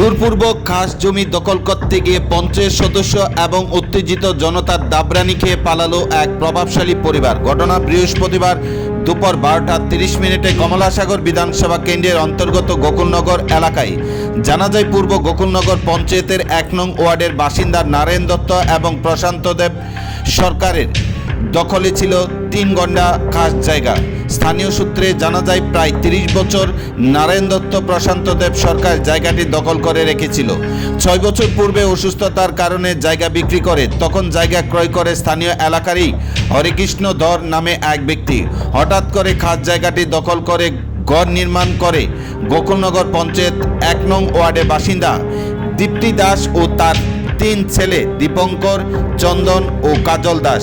জোরপূর্বক খাস জমি দখল করতে গিয়ে পঞ্চায়েত সদস্য এবং উত্তেজিত জনতার দাবরানি খেয়ে পালালো এক প্রভাবশালী পরিবার। ঘটনা বৃহস্পতিবার দুপুর বারোটা তিরিশ মিনিটে কমলাসাগর বিধানসভা কেন্দ্রের অন্তর্গত গোকুলনগর এলাকায়। জানা যায়, পূর্ব গোকুলনগর পঞ্চায়েতের এক নং ওয়ার্ডের বাসিন্দা নারায়ণ দত্ত এবং প্রশান্ত দেব সরকারের দখলে ছিল তিন গন্ডা খাস জায়গা। স্থানীয় সূত্রে জানা যায়, প্রায় তিরিশ বছর নারায়ণ দত্ত প্রশান্ত দেব সরকার জায়গাটি দখল করে রেখেছিল। ছয় বছর পূর্বে অসুস্থতার কারণে জায়গা বিক্রি করে, তখন জায়গা ক্রয় করে স্থানীয় এলাকারই হরেকৃষ্ণ ধর নামে এক ব্যক্তি। হঠাৎ করে খাস জায়গাটি দখল করে ঘর নির্মাণ করে গোকুলনগর পঞ্চায়েত এক নং ওয়ার্ডের বাসিন্দা দীপ্তি দাস ও তার তিন ছেলে দীপঙ্কর চন্দন ও কাজল দাস।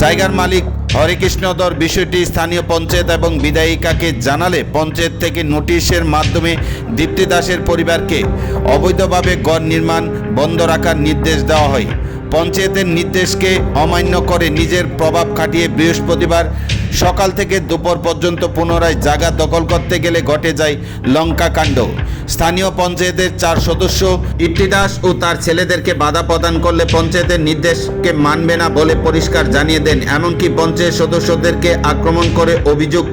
জায়গার মালিক হরেকৃষ্ণধর বিষয়টি স্থানীয় পঞ্চায়েত এবং বিধায়িকাকে জানালে পঞ্চায়েত থেকে নোটিশের মাধ্যমে দীপ্তি দাসের পরিবারকে অবৈধভাবে গড় নির্মাণ বন্ধ রাখার নির্দেশ দেওয়া হয়। পঞ্চায়েতের নির্দেশকে অমান্য করে নিজের প্রভাব খাটিয়ে বৃহস্পতিবার সকাল থেকে দুপুর পর্যন্ত পুনরায় জায়গা দখল করতে গেলে ঘটে যায় লঙ্কা কাণ্ড। স্থানীয় পঞ্চায়েতের চার সদস্য ইট্টি দাস ও তার ছেলেদেরকে বাধা প্রদান করলে পঞ্চায়েতের নির্দেশকে মানবে না বলে পরিষ্কার জানিয়ে দেন। এমনকি পঞ্চায়েত সদস্যদেরকে আক্রমণ করে অভিযোগ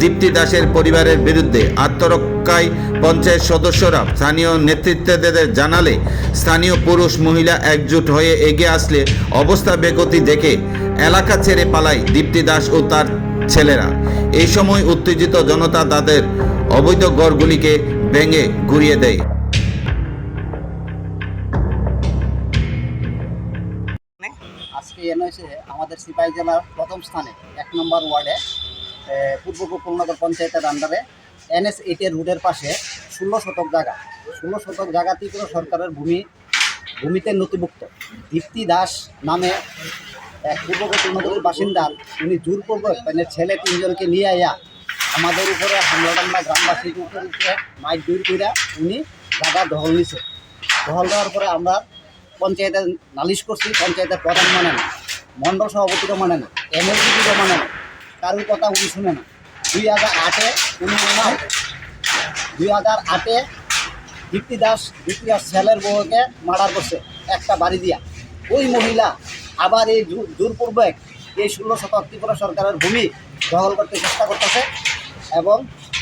দীপ্তি দাসের পরিবারের বিরুদ্ধে আত্মরক্ষায় পঞ্চায়েত সদস্যরা স্থানীয় নেতৃত্বদের জানালে স্থানীয় পুরুষ মহিলা একজোট হয়ে এগিয়ে আসলে অবস্থা বেগতি দেখে এলাকা ছেড়ে পালায় দীপ্তি দাস ও তার ছেলেরা। এই সময় উত্তেজিত জনতা তাদের অবৈধ গড়গুলিকে ভেঙে ঘুরিয়ে দেয়। আজকে এনে আমাদের সিপাহী জেলার প্রথম স্থানে এক নম্বর ওয়ার্ডে পূর্ব গোকুলনগর পঞ্চায়েতের আন্ডারে এনএস এইটের রোডের পাশে ষোলো শতক জায়গা। ষোলো শতক জায়গা ত্রিপুরা সরকারের ভূমি, ভূমিতে নথিভুক্ত। দীপ্তি দাস নামে এক পূর্ব গোকুলনগরের বাসিন্দা। উনি জোরপূর্বক মানে ছেলে তিনজনকে নিয়ে আইয়া আমাদের উপরে হামলাডান্ডা গ্রামবাসীর উপরে মাইক দূর করে উনি জায়গা দখল নিছে। দখল দেওয়ার পরে আমরা পঞ্চায়েতে নালিশ করছি, পঞ্চায়েতের প্রধান মানে না। মণ্ডল সভাপতিরও মানে না এমএলসিপিরও মানে কারোর কথা উনি শুনে না। দুই হাজার আটে উনি আমার দুই হাজার আটে দীপ্তি দাস দীপ্তি দাস ছেলের বউকে মার্ডার করছে, একটা বাড়ি দিয়া। ওই মহিলা আবার এই জোরপূর্বক এই ষোলো শতক ত্রিপুরা সরকারের ভূমি দখল করতে চেষ্টা করতেছে এবং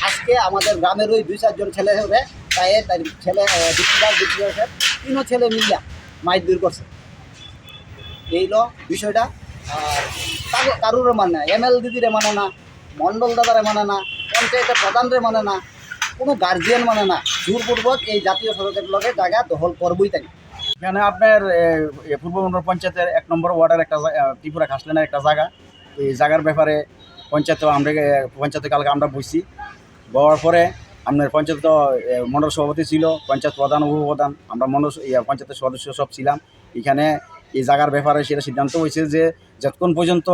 আজকে আমাদের গ্রামের ওই দুই চারজন ছেলে হবে তাই তার ছেলে দীপ্তি দাস, দীপ্তি দাসের তিনও ছেলে মিলিয়া মাইট দূর করছে। এই ল বিষয়টা। আর কারোর মানে এম এল দিদিরে মানে না মণ্ডল দাদারে মানে না পঞ্চায়েতের প্রধানরে মানে না কোনো গার্জিয়ান মানে না। জোরপূর্বক এই জাতীয় সড়কের লগে জায়গা দখল করবই তাই এখানে আপনার পূর্ব মন্ডল পঞ্চায়েতের এক নম্বর ওয়ার্ডের একটা ত্রিপুরা খাসলেনের একটা জায়গা। এই জায়গার ব্যাপারে পঞ্চায়েত আমরা পঞ্চায়েতে কালকে আমরা বসছি বলার পরে আপনার পঞ্চায়েত মণ্ডল সভাপতি ছিল পঞ্চায়েত প্রধান উপপ্রধান আমরা ইয়া, পঞ্চায়েতের সদস্য সব ছিলাম। এখানে এই জায়গার ব্যাপারে সেটা সিদ্ধান্ত হয়েছে যে যতক্ষণ পর্যন্ত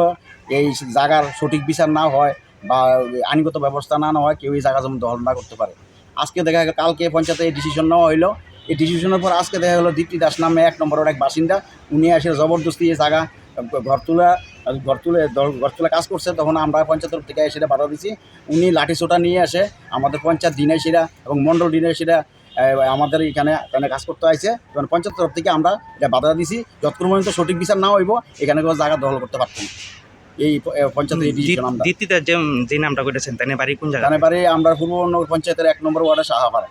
এই জায়গার সঠিক বিচার না হয় বা আইনগত ব্যবস্থা না নেওয়া হয়, কেউ এই জায়গা যেমন দখল না করতে পারে। আজকে দেখা গেল, কালকে পঞ্চায়েতে এই ডিসিশন নেওয়া হইল। এই ডিসিশনের পর আজকে দেখা গেলো, দীপ্তি দাস নামে এক নম্বরের এক বাসিন্দা, উনি এসে জবরদস্তি এই জায়গা, ঘর তোলা, ঘর তুলে ঘর তোলা কাজ করছে। তখন আমরা পঞ্চায়েতের থেকে সেটা বাধা দিছি। উনি লাঠি সোটা নিয়ে আসে আমাদের পঞ্চায়েত দিনে সেটা এবং মণ্ডল দিনে সেটা আমাদের এখানে এখানে কাজ করতে হয়েছে তখন পঞ্চায়েত তরফ থেকে আমরা এটা বাধা দিছি। যতক্ষণ পর্যন্ত সঠিক বিচার না হইব এখানে কোনো জায়গা দখল করতে পারতাম না। এই প- এ, পঞ্চায়েতের এই ডিসিশন আমরা। দ্বিতীয় যে যে নামটা করেছেন তাই বাড়ি কোন জায়গায় এখানে পারে আমরা পূর্বনগর পঞ্চায়েতের এক নম্বর ওয়ার্ডে সাহাপাড়া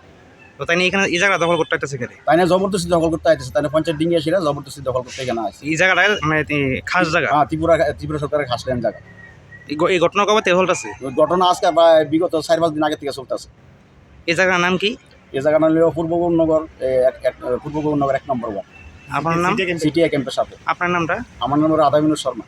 তো তাই এখানে এই জায়গা দখল করতে একটা সেখানে তাই না জবরদস্তি দখল করতে আইতেছে। তাই পঞ্চায়েত ডিঙ্গিয়া সেটা জবরদস্তি দখল করতে এখানে আসছে এই জায়গাটা মানে খাস জায়গা? হ্যাঁ ত্রিপুরা ত্রিপুরা সরকারের খাসলেন জায়গা। এই ঘটনা কবে তেহল আছে ঘটনা আজকে বিগত চার পাঁচ দিন আগে থেকে চলতেছে। এই জায়গার নাম কি? এই জায়গাটা হলো পূর্ব গৌরনগর এ, পূর্ব গৌরনগর এক নম্বর ওয়ার্ড। আপনার নাম? সিটিএ ক্যাম্পের সাথে। আপনার নামটা? আমার নাম রাধাবিনু শর্মা।